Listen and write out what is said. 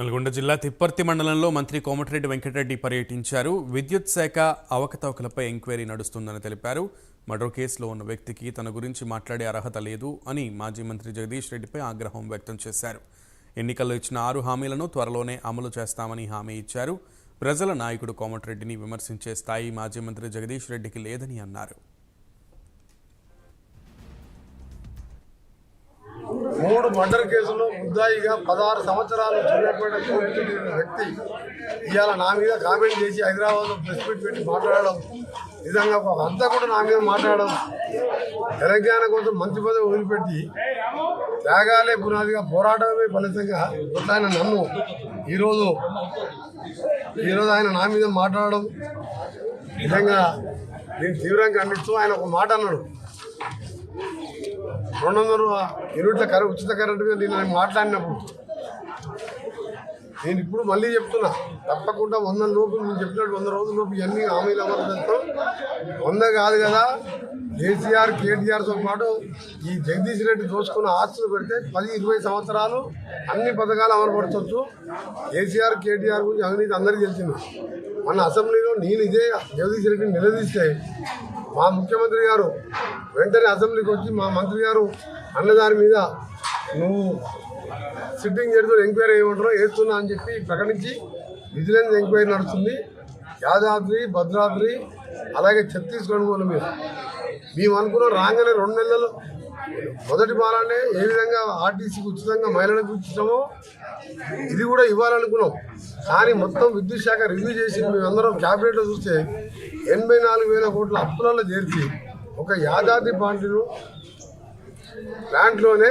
నల్గొండ జిల్లా తిప్పర్తి మండలంలో మంత్రి కోమటిరెడ్డి వెంకటరెడ్డి పర్యటించారు. విద్యుత్ శాఖ అవకతవకలపై ఎంక్వైరీ నడుస్తుందని తెలిపారు. మర్డర్ కేసులో ఉన్న వ్యక్తికి తన గురించి మాట్లాడే అర్హత లేదు అని మాజీ మంత్రి జగదీష్ రెడ్డిపై ఆగ్రహం వ్యక్తం చేశారు. ఎన్నికల్లో ఇచ్చిన ఆరు హామీలను త్వరలోనే అమలు చేస్తామని హామీ ఇచ్చారు. ప్రజల నాయకుడు కోమటిరెడ్డిని విమర్శించే స్థాయి మాజీ మంత్రి జగదీష్ రెడ్డికి లేదని అన్నారు. మూడు మర్డర్ కేసులు ముద్దాయిగా పదహారు సంవత్సరాలు చిన్నపేట కోర్టు వ్యక్తి ఇవాళ నా మీద కామెంట్ చేసి హైదరాబాద్లో ప్రెస్ మీట్ పెట్టి మాట్లాడడం నిజంగా ఒక అంతా కూడా నా మీద మాట్లాడడం. తెలంగాణ కోసం మంచి పదవి వదిలిపెట్టి త్యాగాలే పునాదిగా పోరాటమే ఫలితంగా ఆయన నన్ను ఈరోజు ఈరోజు ఆయన నా మీద మాట్లాడడం నిజంగా నేను తీవ్రంగా ఖండిస్తూ ఆయన ఒక మాట అన్నాడు. రెండు వందల యూనిట్ల కరెంట్ ఉచిత కరెంటు మీద నేను మాట్లాడినప్పుడు. నేను ఇప్పుడు మళ్ళీ చెప్తున్నా తప్పకుండా వంద లోపు నేను చెప్పినట్టు వంద రోజుల లోపు ఇవన్నీ హామీలు అమలు చేస్తాం వంద కాదు కదా కేసీఆర్ కేటీఆర్తో పాటు ఈ జగదీష్ రెడ్డి దోచుకున్న ఆస్తులు పెడితే పది ఇరవై సంవత్సరాలు అన్ని పథకాలు అమలుపరచవచ్చు కేసీఆర్ కేటీఆర్ గురించి అవినీతి అందరికీ తెలిసింది. మన అసెంబ్లీలో నేను ఇదే జగదీష్ రెడ్డిని నిలదీస్తే మా ముఖ్యమంత్రి గారు వెంటనే అసెంబ్లీకి వచ్చి మా మంత్రి గారు అన్నదాని మీద నువ్వు సిట్టింగ్ జడ్జిలో ఎంక్వైరీ ఏమంటారో వేస్తున్నా అని చెప్పి ప్రకటించి విజిలెన్స్ ఎంక్వైరీ నడుస్తుంది. యాదాద్రి భద్రాద్రి అలాగే ఛత్తీస్గఢ్ కూడా మీద మేము అనుకున్న రాగానే రెండు నెలలు మొదటి బాలానే ఏ విధంగా ఆర్టీసీకి ఉచితంగా మహిళలకు ఇచ్చామో ఇది కూడా ఇవ్వాలనుకున్నాం. కానీ మొత్తం విద్యుత్ శాఖ రివ్యూ చేసి మేమందరం క్యాబినెట్లో చూస్తే ఎనభై నాలుగు వేల కోట్ల అప్పులలో చేర్చి ఒక యాదాద్రి పార్టీలు ప్లాంట్లోనే